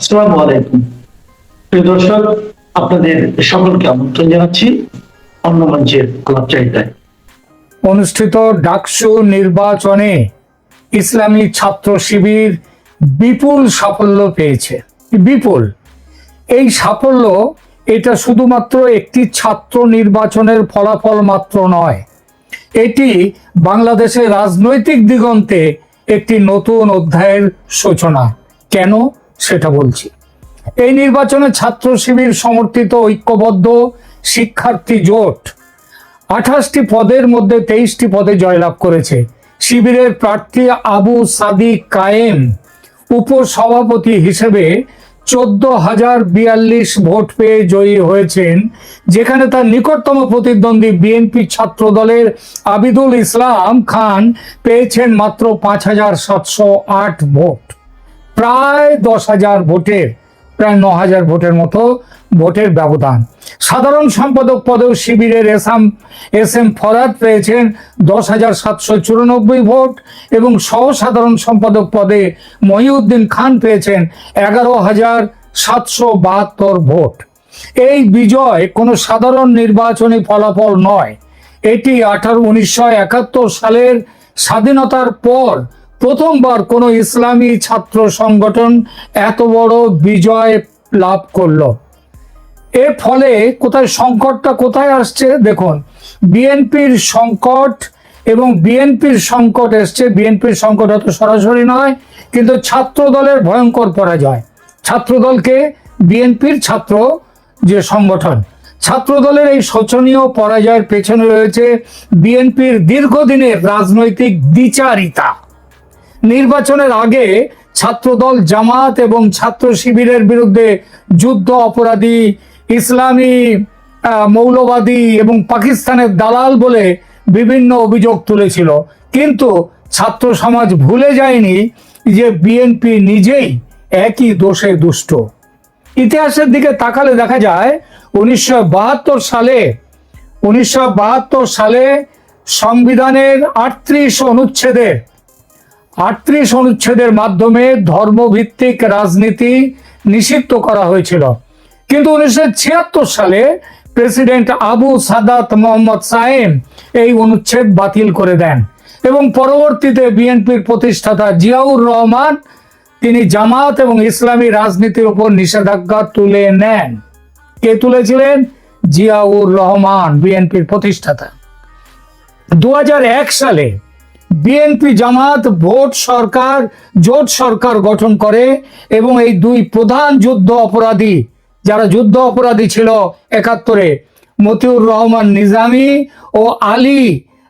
আসসালামু আলাইকুম। প্রিয় দর্শক, আপনাদের সকলকে আমন্ত্রণ জানাচ্ছি অন্য মঞ্চের আলাপচারিতায় অনুষ্ঠিত ডাকসু নির্বাচনে ইসলামী ছাত্র শিবির বিপুল সাফল্য পেয়েছে। বিপুল। এই সাফল্য এটা শুধুমাত্র একটি ছাত্র নির্বাচনের ফলাফল মাত্র নয়। এটি বাংলাদেশের রাজনৈতিক দিগন্তে একটি নতুন অধ্যায়ের সূচনা। কেন? সেটা বলছি। এই নির্বাচনে ছাত্র শিবির সমর্থিত ঐক্যবদ্ধ শিক্ষার্থী জোট আঠাশটি পদের মধ্যে তেইশটি পদে জয়লাভ করেছে। শিবিরের প্রার্থী আবু সাদিক কায়েম, উপসভাপতি হিসেবে চোদ্দ হাজার বিয়াল্লিশ ভোট পেয়ে জয়ী হয়েছেন, যেখানে তার নিকটতম প্রতিদ্বন্দ্বী বিএনপি ছাত্র দলের আবিদুল ইসলাম খান পেয়েছেন মাত্র পাঁচ হাজার সাতশো আট ভোট। প্রায় দশ হাজার ভোটের, প্রায় ন হাজার ভোটের মতো ভোটের ব্যবধান। সাধারণ সম্পাদক পদেও শিবিরের এসাম এস এম ফরাদ পেয়েছেন দশ হাজার সাতশো চুরানব্বই ভোট এবং সহ সাধারণ সম্পাদক পদে মহিউদ্দিন খান পেয়েছেন এগারো হাজার সাতশো বাহাত্তর ভোট। এই বিজয় কোনো সাধারণ নির্বাচনী ফলাফল নয়। এটি আঠারো, উনিশশো একাত্তর সালের স্বাধীনতার পর প্রথমবার কোনো ইসলামী ছাত্র সংগঠন এত বড় বিজয় লাভ করল। এর ফলে কোথায় সংকটটা কোথায় আসছে দেখুন, বিএনপির সংকট এবং বিএনপির সংকট এসছে। বিএনপির সংকট হয়তো সরাসরি নয়, কিন্তু ছাত্র দলের ভয়ঙ্কর পরাজয়। ছাত্র দলকে বিএনপির ছাত্র যে সংগঠন ছাত্র দলের এই শোচনীয় পরাজয়ের পেছনে রয়েছে বিএনপির দীর্ঘদিনের রাজনৈতিক দ্বিচারিতা। নির্বাচনের আগে ছাত্রদল, জামাত এবং ছাত্র শিবিরের বিরুদ্ধে যুদ্ধ, অপরাধী, ইসলামী মৌলবাদী এবং পাকিস্তানের দালাল বলে বিভিন্ন অভিযোগ তুলেছিল। কিন্তু ছাত্র সমাজ ভুলে যায়নি যে বিএনপি নিজেই একই দোষে দুষ্ট। ইতিহাসের দিকে তাকালে দেখা যায়, উনিশশো বাহাত্তর সালে, উনিশশো বাহাত্তর সালে সংবিধানের আটত্রিশ অনুচ্ছেদের আটত্রিশ অনুচ্ছেদের মাধ্যমে ধর্মভিত্তিক রাজনীতি নিষিদ্ধ করা হয়েছিল। কিন্তু উনিশশো ছিয়াত্তর সালে প্রেসিডেন্ট আবু সাদাত মোহাম্মদ সায়েম এই অনুচ্ছেদ বাতিল করে দেন এবং পরবর্তীতে বিএনপির প্রতিষ্ঠাতা জিয়াউর রহমান তিনি জামাত এবং ইসলামী রাজনীতির উপর নিষেধাজ্ঞা তুলে নেন। কে তুলেছিলেন? জিয়াউর রহমান, বিএনপির প্রতিষ্ঠাতা। দু হাজার এক সালে বিএনপি জামাত, ভোট সরকার, জোট সরকার গঠন করে এবং এই দুই প্রধান যুদ্ধ অপরাধী, যারা যুদ্ধ অপরাধী ছিল একাত্তরে, মতিউর রহমান নিজামী ও আলী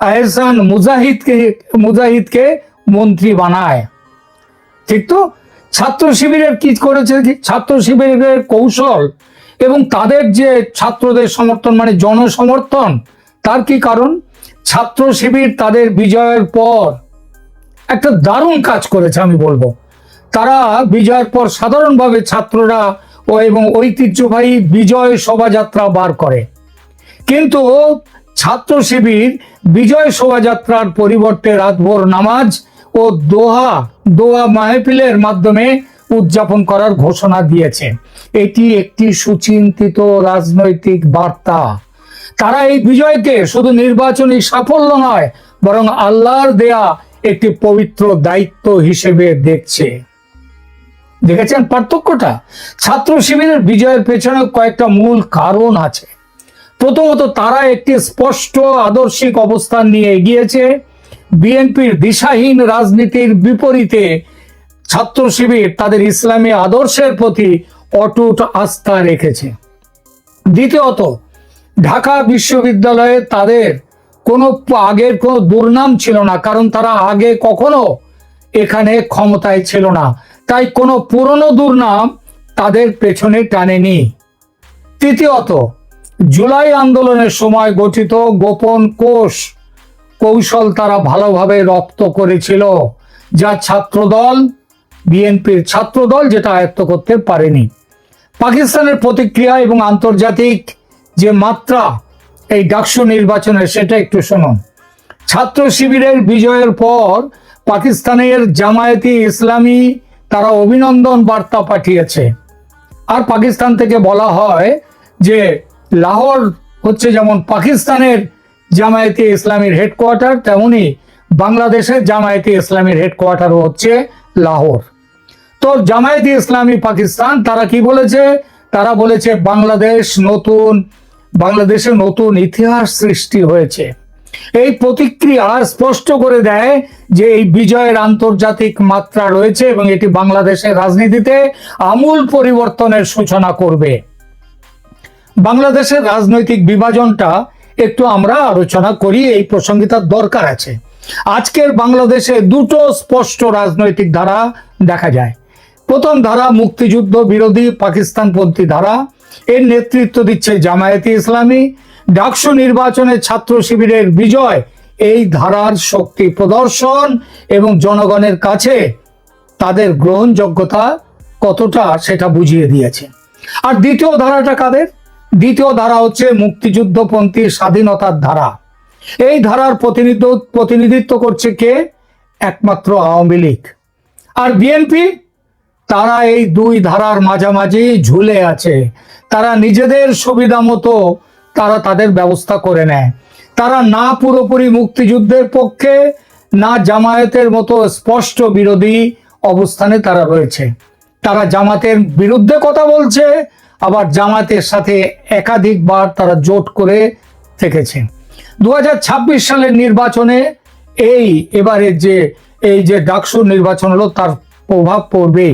আহসান মুজাহিদকে মুজাহিদকে মন্ত্রী বানায়। ঠিক তো? ছাত্র শিবিরের কি করেছে ছাত্র শিবিরের কৌশল এবং তাদের যে ছাত্রদের সমর্থন মানে জনসমর্থন, তার কি কারণ? ছাত্র শিবির তাদের বিজয়ের পর একটা দারুণ কাজ করেছে, আমি বলব। তারা বিজয়ের পর সাধারণভাবে ছাত্ররা ও এবং ঐতিহ্যবাহী বিজয় শোভাযাত্রা বার করে। কিন্তু ছাত্র শিবির বিজয় শোভাযাত্রার পরিবর্তে রাতভর নামাজ ও দোহা, দোয়া মাহফিলের মাধ্যমে উদযাপন করার ঘোষণা দিয়েছে। এটি একটি সুচিন্তিত রাজনৈতিক বার্তা। তারা এই বিজয়কে শুধু নির্বাচনী সাফল্য নয়, বরং আল্লাহর দেয়া একটি পবিত্র দায়িত্ব হিসেবে দেখছে। দেখেছেন পার্থক্যটা? ছাত্র শিবিরের বিজয়ের পেছনে কয়েকটা মূল কারণ আছে। প্রথমত, তারা একটি স্পষ্ট আদর্শিক অবস্থান নিয়ে এগিয়েছে। বিএনপির দিশাহীন রাজনীতির বিপরীতে ছাত্র শিবির তাদের ইসলামী আদর্শের প্রতি অটুট আস্থা রেখেছে। দ্বিতীয়ত ঢাকা বিশ্ববিদ্যালয়ে তাদের কোনো আগের কোনো দুর্নাম ছিল না, কারণ তারা আগে কখনো এখানে ক্ষমতায় ছিল না। তাই কোনো পুরনো দুর্নাম তাদের পেছনে টানেনি। তৃতীয়ত, জুলাই আন্দোলনের সময় গঠিত গোপন কোষ কৌশল তারা ভালোভাবে রপ্ত করেছিল, যা ছাত্রদল, বিএনপির ছাত্রদল যেটা আয়ত্ত করতে পারেনি। পাকিস্তানের প্রতিক্রিয়া এবং আন্তর্জাতিক যে মাত্রা এই ডাকসু নির্বাচনের সেটা একটু শুনুন। ছাত্র শিবিরের বিজয়ের পর পাকিস্তানের জামায়াতি ইসলামী তারা অভিনন্দন বার্তা পাঠিয়েছে। আর পাকিস্তান থেকে বলা হয় যে লাহোর হচ্ছে যেমন পাকিস্তানের জামায়াতে ইসলামীর হেডকোয়ার্টার, তেমনি বাংলাদেশের জামায়াতে ইসলামীর হেডকোয়ার্টারও হচ্ছে লাহোর। তো জামায়াতে ইসলামী পাকিস্তান, তারা কি বলেছে? তারা বলেছে বাংলাদেশ নতুন বাংলাদেশে নতুন ইতিহাস সৃষ্টি হয়েছে। এই প্রতিক্রিয়া স্পষ্ট করে দেয় যে এই বিজয়ের আন্তর্জাতিক মাত্রা রয়েছে এবং এটি বাংলাদেশের রাজনীতিতে আমূল পরিবর্তনের সূচনা করবে। বাংলাদেশের রাজনৈতিক বিভাজনটা একটু আমরা আলোচনা করি, এই প্রসঙ্গে তার দরকার আছে। আজকের বাংলাদেশে দুটো স্পষ্ট রাজনৈতিক ধারা দেখা যায়। প্রথম ধারা মুক্তিযুদ্ধ বিরোধী পাকিস্তানপন্থী ধারা এর নেতৃত্ব দিচ্ছে জামায়াতে ইসলামী। ডাকসু নির্বাচনে ছাত্র শিবিরের বিজয়, এই ধারার শক্তি প্রদর্শন এবং জনগণের কাছে তাদের গ্রহণযোগ্যতা কতটা সেটা বুঝিয়ে দিয়েছে। আর দ্বিতীয় ধারাটা কাদের? দ্বিতীয় ধারা হচ্ছে মুক্তিযুদ্ধপন্থী স্বাধীনতার ধারা। এই ধারার প্রতিনিধিত্ব প্রতিনিধিত্ব করছে কে? একমাত্র আওয়ামী লীগ। আর বিএনপি? তারা এই দুই ধারার মাঝামাঝি ঝুলে আছে। তারা নিজেদের সুবিধা মতো তারা তাদের ব্যবস্থা করে নেয়। তারা না পুরোপুরি মুক্তিযুদ্ধের পক্ষে, না জামায়াতের মতো স্পষ্ট বিরোধী অবস্থানে তারা রয়েছে। তারা জামাতের বিরুদ্ধে কথা বলছে, আবার জামাতের সাথে একাধিকবার তারা জোট করে থেকেছে। দু হাজার ছাব্বিশ সালের নির্বাচনে এই এবারে যে, এই যে ডাকসু নির্বাচন হলো, তার প্রভাব পড়বে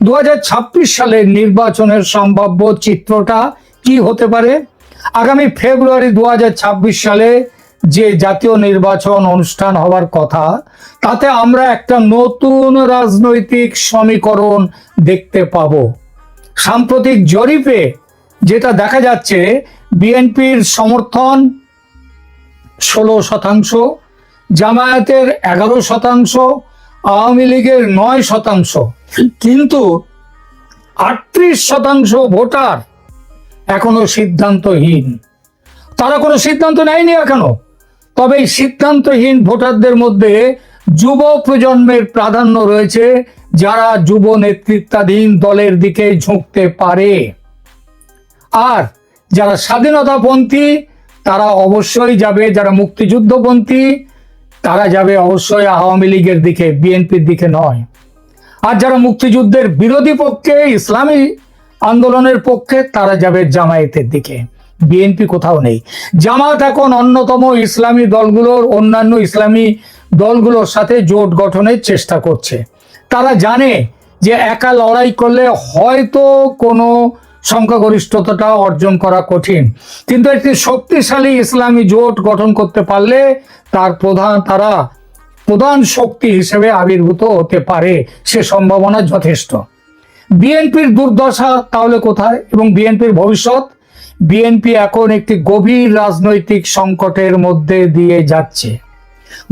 দু হাজার ছাব্বিশ সালের নির্বাচনের সম্ভাব্য চিত্রটা কি হতে পারে? আগামী ফেব্রুয়ারি দু হাজার ছাব্বিশ সালে যে জাতীয় নির্বাচন অনুষ্ঠান হওয়ার কথা, তাতে আমরা একটা নতুন রাজনৈতিক সমীকরণ দেখতে পাব। সাম্প্রতিক জরিপে যেটা দেখা যাচ্ছে, বিএনপির সমর্থন ষোলো শতাংশ, জামায়াতের এগারো শতাংশ, আওয়ামী লীগের নয় শতাংশ। কিন্তু আটত্রিশ শতাংশ ভোটার এখনও সিদ্ধান্তহীন। তারা কোনো সিদ্ধান্ত নেয়নি এখনও তবে এই সিদ্ধান্তহীন ভোটারদের মধ্যে যুব প্রজন্মের প্রাধান্য রয়েছে, যারা যুব নেতৃত্বাধীন দলের দিকে ঝুঁকতে পারে। আর যারা স্বাধীনতাপন্থী, তারা অবশ্যই যাবে। যারা মুক্তিযুদ্ধপন্থী, তারা যাবে অবশ্যই আওয়ামী লীগের দিকে, বিএনপির দিকে নয়। আর যারা মুক্তিযুদ্ধের বিরোধী পক্ষে, ইসলামী আন্দোলনের পক্ষে তারা যাবে জামায়াতের দিকে। বিএনপি কোথাও নেই। জামাত এখন অন্যতম ইসলামী দলগুলোর অন্যান্য ইসলামী দলগুলোর সাথে জোট গঠনের চেষ্টা করছে। তারা জানে যে একা লড়াই করলে হয়তো কোনো সংখ্যাগরিষ্ঠতাটা অর্জন করা কঠিন। কিন্তু একটি শক্তিশালী ইসলামী জোট গঠন করতে পারলে তার প্রধান তারা প্রধান শক্তি হিসেবে আবির্ভূত হতে পারে সে সম্ভাবনা যথেষ্ট। বিএনপির দুর্দশা তাহলে কোথায়? এবং বিএনপির ভবিষ্যৎ? বিএনপি এখন একটি গভীর রাজনৈতিক সংকটের মধ্যে দিয়ে যাচ্ছে।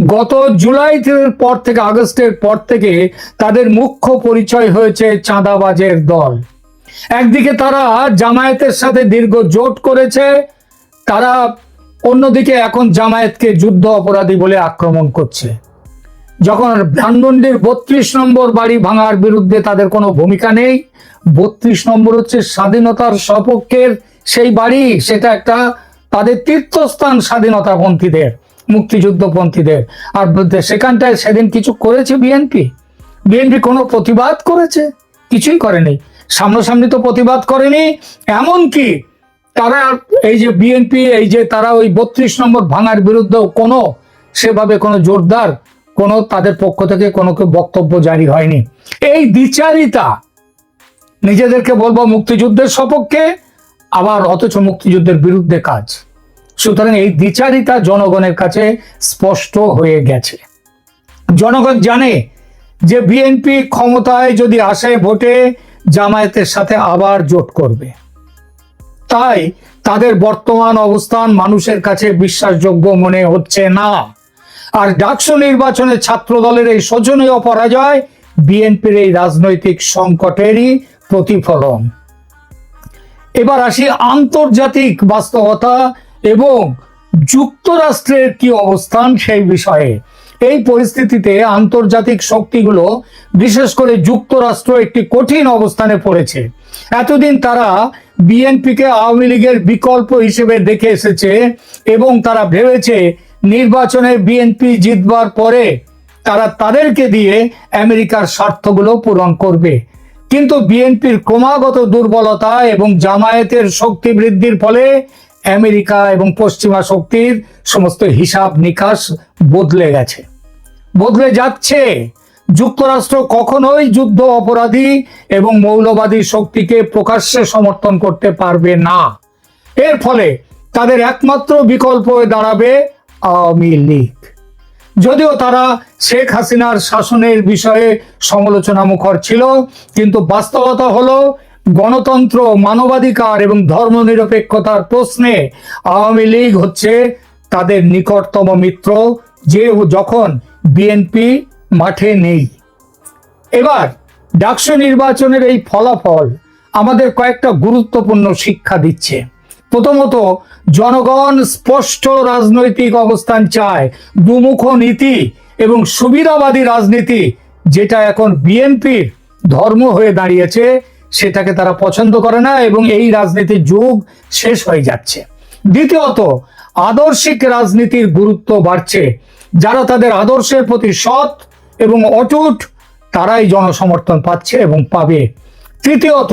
গত জুলাই পর থেকে, আগস্টের পর থেকে তাদের মুখ্য পরিচয় হয়েছে চাঁদাবাজের দল। একদিকে তারা জামায়াতের সাথে দীর্ঘ জোট করেছে, তারা অন্যদিকে এখন জামায়াতকে যুদ্ধ অপরাধী বলে আক্রমণ করছে। যখন ধানমন্ডির বত্রিশ নম্বর বাড়ি ভাঙার বিরুদ্ধে তাদের কোনো ভূমিকা নেই, বত্রিশ নম্বর হচ্ছে স্বাধীনতার সপক্ষের সেই বাড়ি, সেটা একটা তাদের তীর্থস্থান স্বাধীনতাপন্থীদের, মুক্তিযুদ্ধপন্থীদের। আর সেখানটায় সেদিন কিছু করেছে বিএনপি বিএনপি কোনো প্রতিবাদ করেছে? কিছুই করেনি। সামনাসামনি তো প্রতিবাদ করেনি, এমনকি তারা এই যে বিএনপি এই যে তারা ওই বত্রিশ নম্বর ভাঙার বিরুদ্ধেও কোনো, সেভাবে কোনো জোরদার কোনো তাদের পক্ষ থেকে কোনো বক্তব্য জারি হয়নি। এই দ্বিচারিতা নিজেদেরকে বলব মুক্তিযুদ্ধের সপক্ষে, আবার অথচ মুক্তিযুদ্ধের বিরুদ্ধে কাজ। সুতরাং এই দ্বিচারিতা জনগণের কাছে স্পষ্ট হয়ে গেছে। জনগণ জানে যে বিএনপি ক্ষমতায় যদি আসে ভোটে, জামায়াতের সাথে আবার জোট করবে। তাই তাদের বর্তমান অবস্থান মানুষের কাছে বিশ্বাসযোগ্য মনে হচ্ছে না। আর ডাকসু নির্বাচনে ছাত্র দলের এই শোচনীয় পরাজয় বিএনপির এই রাজনৈতিক সংকটেরই প্রতিফলন। এবার আসি আন্তর্জাতিক বাস্তবতা এবং যুক্তরাষ্ট্রের কি অবস্থান সেই বিষয়ে। এই পরিস্থিতিতে আন্তর্জাতিক শক্তিগুলো বিশেষ করে যুক্তরাষ্ট্র একটি কঠিন অবস্থানে পড়েছে। এতদিন তারা বিএনপিকে আওয়ামী লীগের বিকল্প হিসেবে দেখে এসেছে এবং তারা ভেবেছে নির্বাচনে বিএনপি জিতবার পরে তারা তাদেরকে দিয়ে আমেরিকার স্বার্থগুলো পূরণ করবে। কিন্তু বিএনপির ক্রমাগত দুর্বলতা এবং জামায়াতের শক্তি বৃদ্ধির ফলে আমেরিকা এবং পশ্চিমা শক্তির সমস্ত হিসাব নিকাশ বদলে গেছে। বদলে যাচ্ছে। যুক্তরাষ্ট্র কখনোই যুদ্ধ অপরাধী এবং মৌলবাদী শক্তিকে প্রকাশ্যে সমর্থন করতে পারবে না। এর ফলে তাদের একমাত্র বিকল্প হয়ে দাঁড়াবে আওয়ামী লীগ। যদিও তারা শেখ হাসিনার শাসনের বিষয়ে সমালোচনা মুখর ছিল, কিন্তু বাস্তবতা হলো গণতন্ত্র, মানবাধিকার এবং ধর্মনিরপেক্ষতার প্রশ্নে আওয়ামী লীগ হচ্ছে তাদের নিকটতম মিত্র, যে যখন বিএনপি মাঠে নেই। এবার ডাকসু নির্বাচনের এই ফলাফল আমাদের কয়েকটা গুরুত্বপূর্ণ শিক্ষা দিচ্ছে। প্রথমত, জনগণ স্পষ্ট রাজনৈতিক অবস্থান চায়। দুমুখ নীতি এবং সুবিধাবাদী রাজনীতি, যেটা এখন বিএনপির ধর্ম হয়ে দাঁড়িয়েছে, সেটাকে তারা পছন্দ করে না এবং এই রাজনীতির যুগ শেষ হয়ে যাচ্ছে। দ্বিতীয়ত, আদর্শিক রাজনীতির গুরুত্ব বাড়ছে। যারা তাদের আদর্শের প্রতি সৎ এবং অটুট, তারাই জনসমর্থন পাচ্ছে এবং পাবে। তৃতীয়ত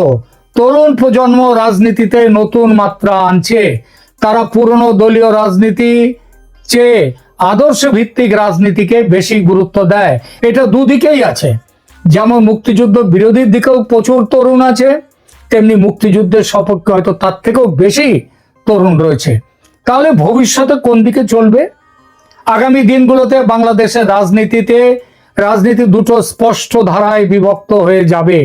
তরুণ প্রজন্ম রাজনীতিতে নতুন মাত্রা আনছে। তারা পুরনো দলীয় রাজনীতি চেয়ে আদর্শ ভিত্তিক রাজনীতিকে বেশি গুরুত্ব দেয়। এটা দুদিকেই আছে। যেমন মুক্তিযুদ্ধ বিরোধীর দিকেও প্রচুর তরুণ আছে, তেমনি মুক্তিযুদ্ধের সপক্ষে হয়তো তার থেকেও বেশি তরুণ রয়েছে। তাহলে ভবিষ্যতে কোন দিকে চলবে? আগামী দিনগুলোতে বাংলাদেশের রাজনীতিতে রাজনীতি দুটো স্পষ্ট ধারায় বিভক্ত হয়ে যাবে।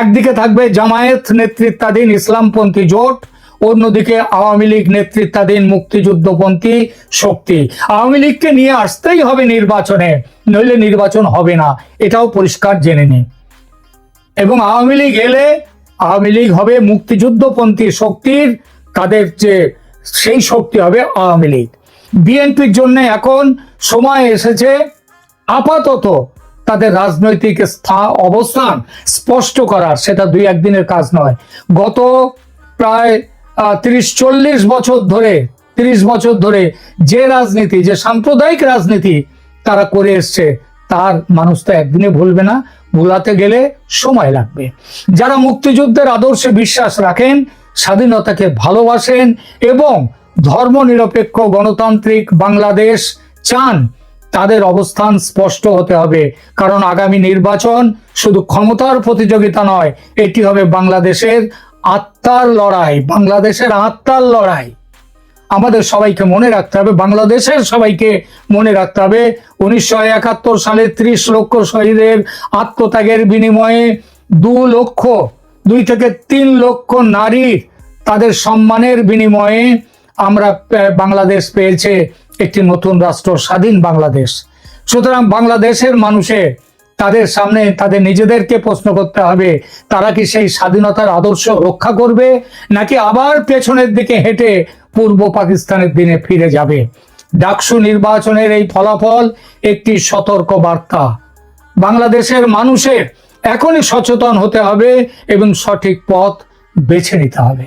একদিকে থাকবে জামায়াত নেতৃত্বাধীন ইসলামপন্থী জোট, অন্যদিকে আওয়ামী লীগ নেতৃত্বাধীন মুক্তিযুদ্ধপন্থী শক্তি। আওয়ামী লীগকে নিয়ে আসতেই হবে নির্বাচনে, নইলে নির্বাচন হবে না, এটাও পরিষ্কার জেনে নিন। এবং আওয়ামী লীগ এলে আওয়ামী লীগ হবে মুক্তিযুদ্ধপন্থী শক্তির তাদের যে সেই শক্তি হবে আওয়ামী লীগ। বিএনপির জন্য এখন সময় এসেছে আপাতত তাদের রাজনৈতিক স্থা অবস্থান স্পষ্ট করার, সেটা দুই একদিনের কাজ নয়। গত প্রায় তিরিশ, চল্লিশ বছর ধরে, তিরিশ বছর ধরে যে রাজনীতি, যে সাম্প্রদায়িক রাজনীতি তারা করে এসছে, তার মানুষ তো একদিনে ভুলবে না, ভুলাতে গেলে সময় লাগবে। যারা মুক্তিযুদ্ধের আদর্শে বিশ্বাস রাখেন, স্বাধীনতাকে ভালোবাসেন এবং ধর্মনিরপেক্ষ গণতান্ত্রিক বাংলাদেশ চান তাদের অবস্থান স্পষ্ট হতে হবে। কারণ আগামী নির্বাচন শুধু ক্ষমতার প্রতিযোগিতা নয়, এটি হবে বাংলাদেশের আত্মার লড়াই, বাংলাদেশের আত্মার লড়াই। আমাদের সবাইকে মনে রাখতে হবে, বাংলাদেশের সবাইকে মনে রাখতে হবে, উনিশশো একাত্তর সালে ত্রিশ লক্ষ শহীদের আত্মত্যাগের বিনিময়ে দু লক্ষ, দুই থেকে তিন লক্ষ নারীর তাদের সম্মানের বিনিময়ে আমরা বাংলাদেশ পেয়েছে। একটি নতুন রাষ্ট্র, স্বাধীন বাংলাদেশ। সুতরাং বাংলাদেশের মানুষের তাদের সামনে তাদের নিজেদেরকে প্রশ্ন করতে হবে, তারা কি সেই স্বাধীনতার আদর্শ রক্ষা করবে, নাকি আবার পেছনের দিকে হেঁটে পূর্ব পাকিস্তানের দিনে ফিরে যাবে? ডাকসু নির্বাচনের এই ফলাফল একটি সতর্ক বার্তা। বাংলাদেশের মানুষের এখনই সচেতন হতে হবে এবং সঠিক পথ বেছে নিতে হবে।